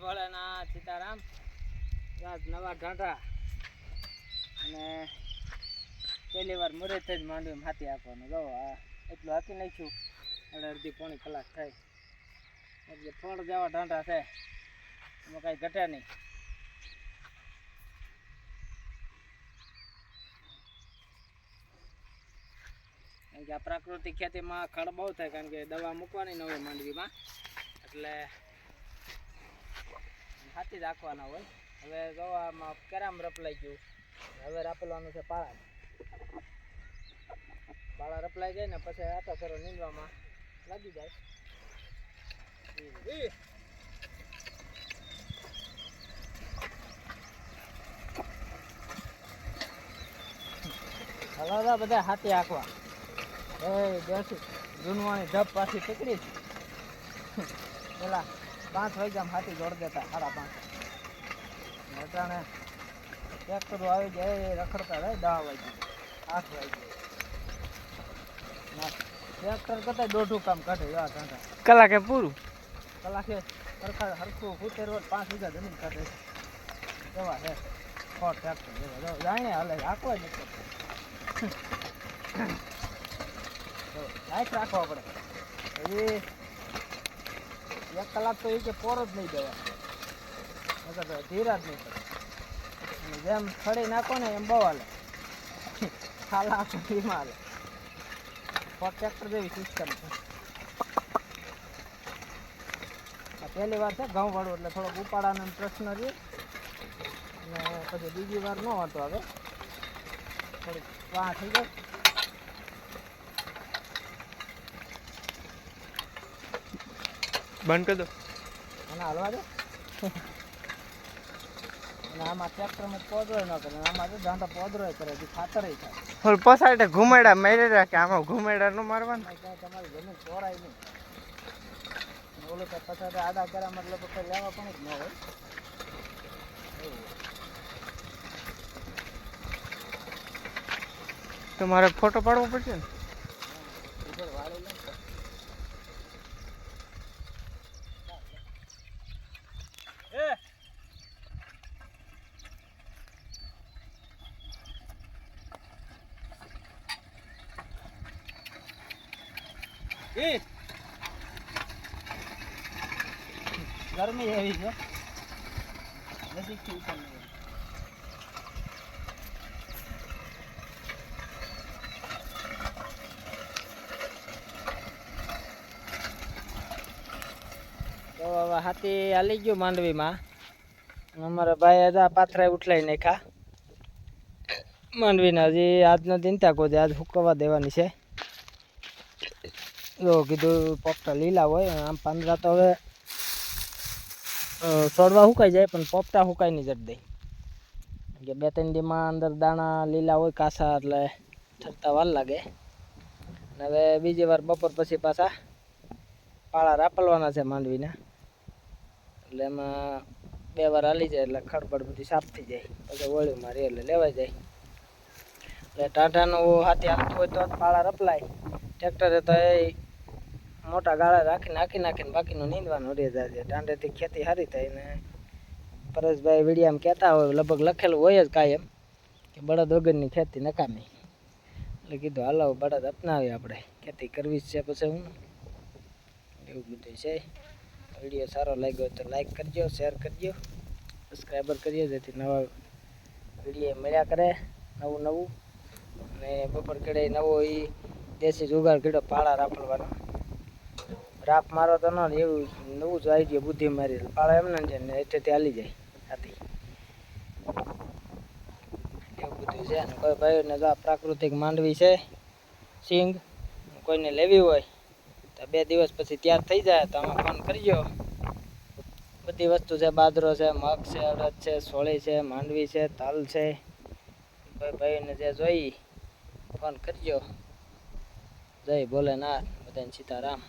ભોળાનાથ, સીતારામ આજ નવા ઢાંઢા અને પહેલી વાર મુહૂર્ત જ માંડવી હાથી આપવાનું. જો, આ એટલું હાકી નાખ્યું. એટલે અડધી પોણી કલાક થાય. એટલે ફળ જેવા ઢાંઢા છે. એમાં કાંઈ ઘટે નહીં. કારણ કે આ પ્રાકૃતિક ખેતીમાં ખડ બહુ થાય, કારણ કે દવા મૂકવાની ન હોય માંડવીમાં. એટલે હાથી રાખવાના હોય. હવે ગવામાં કેરામ રપલાઈ ગયું. હવે રાપલવાનું છે પાળા. પાળા રપલાઈ જાય ને પછી આટો કરો નીંદવામાં લાગી જાય. હલાવતા બધા હાથી આખવા એ જૂનવાણી ધપ પાછી પકડી. પેલા પાંચ વાગ્યામાં હાથી જોડ દેતા સાડા પાંચ. અટાણે ટ્રેક્ટરો આવી જાય એ રખડતા રહે દહ વાગે આઠ વાગે ટ્રેક્ટર કરતા દોઢું કામ કાઢે એવા કાંટા કલાકે પૂરું? કલાકે સરખા હરખું ફૂટેર રોડ પાંચ વીઘા જમીન કાઢે. જવા હે સો ટ્રેક્ટર જેવા જાણે હાલે રાખવા નથી લાઈટ રાખવા પડે. એ એક કલાક તો એ કે પોર જ નહીં દેવા. ધીરા જ નહીં પડે. જેમ ખડી નાખો ને એમ બહુ હાલે ખાલા ધીમા હાલે ટ્રેક્ટર જેવી સિસ્ટમ છે. પહેલી વાર છે, ઘઉં વાળું, એટલે થોડોક ઉપાડાનો પ્રશ્ન છે અને પછી બીજી વાર ન વાંધો આવે થોડીક વાહ થઈ જાય બંધ કરી દો. અને હાલવા દો. પસાડે ઘુમેડા મારી રાખે આમાં ઘુમેડા નું મારવાનું. તમારી જમીન ચોરાય નહીં. ઓલું તો પછાડે આડા કર્યા મતલબ કોઈ લેવા પણ જ ન હોય. એવું તો મારે ફોટો પાડવો પડશે ને ઉપર વાળી લે ને. એ ગરમી એવી છે. નજીકથી ઉપર તો હાથી હાલી ગયું માંડવીમાં. અમારા ભાઈ હતા પાથરા ઉઠલાઈ નાખ્યા. માંડવીના હજી આજનો દિન ત્યાં કોઈ આજ હુકવા દેવાની છે. જો કીધું પોપટા લીલા હોય, આમ પાંદડા તો હવે છોડવા સુકાઈ જાય, પણ પોપટા સુકાઈ નહીં જટ દઈ કે બે ત્રણ દીમાં અંદર દાણા લીલા હોય, કાસા એટલે ઠરતા વાર લાગે. અને હવે બીજી વાર બપોર પછી પાછા પાળા રાપલવાના છે માંડવીના. એટલે એમાં બે વાર હાલી જાય, એટલે ખડબડ બધી સાફ થઈ જાય. પછી વળ્યું મારી, એટલે લેવાઈ જાય. એટલે ટાટાનું હાથી હાલતું હોય તો પાળા રપલાય. ટ્રેક્ટરે તો એ મોટા ગાળા રાખી, નાખી, નાખીને બાકીનું નીંદવાનું રહી જાય છે ટાંડેથી ખેતી સારી થાય ને. પરેશભાઈ વિડીયામાં કહેતા હોય, લગભગ લખેલું હોય જ કાયમ, કે બળદ વગરની ખેતી નકામી. એટલે કીધું, હાલો બળદ અપનાવીએ આપણે. ખેતી કરવી જ છે પછી હું. એવું બધું છે. વીડિયો સારો લાગ્યો તો લાઈક કરજો શેર કરજો. સબસ્ક્રાઈબર કરજો જેથી નવા વીડિયો મળ્યા કરે નવું નવું અને બપોર કડે નવો એ દેશી જુગાડ કીધો પાળા રાપડવાનો રાપ મારો તો ન એવું નવું જ આવી ગયું બુદ્ધિ મારી. પાળા એમને છે ને એટલે ચાલી જાય, હાથી. એવું બધું છે ને, કોઈ ભાઈઓને જો પ્રાકૃતિક માંડવી છે, સિંગ, કોઈને લેવી હોય, તો બે દિવસ પછી તૈયાર થઈ જાય, તો અમે ફોન કરજો. બધી વસ્તુ છે બાદરો છે, મગ છે, અડદ છે, સોળી છે, માંડવી છે તલ છે. ભાઈ ભાઈને જે જોઈ ફોન કરજો. જય ભોલેનાથ, બધાને સીતારામ.